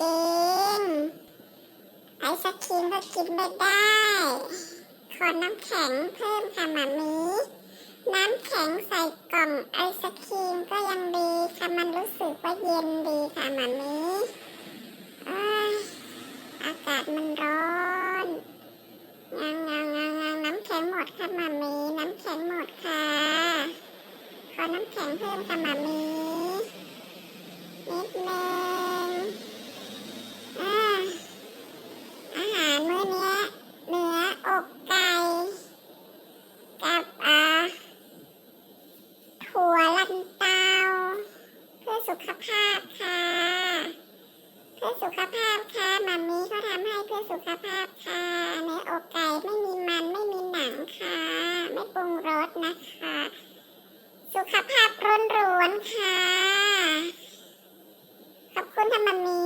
กิน ไอศครีมก็กินไม่ได้ ขอน้ำแข็งเพิ่มค่ะมามีน้ำแข็งใส่กล่องไอศครีมก็ยังดีค่ะมันรู้สึกว่าเย็นดีค่ะมามีอากาศมันร้อนงางงางงางงงน้ำแข็งหมดค่ะมามีน้ำแข็งหมดค่ะ ขอน้ำแข็งเพิ่มค่ะมามี สุขภาพค่ะเพื่อสุขภาพค่ะมัมีเขาทำให้เพื่อสุขภาพค่ะเนื้ออกไก่ไม่มีมันไม่มีหนังค่ะ ไม่ปรุงรสนะคะ สุขภาพร้อนค่ะ ขอบคุณท่านมัมี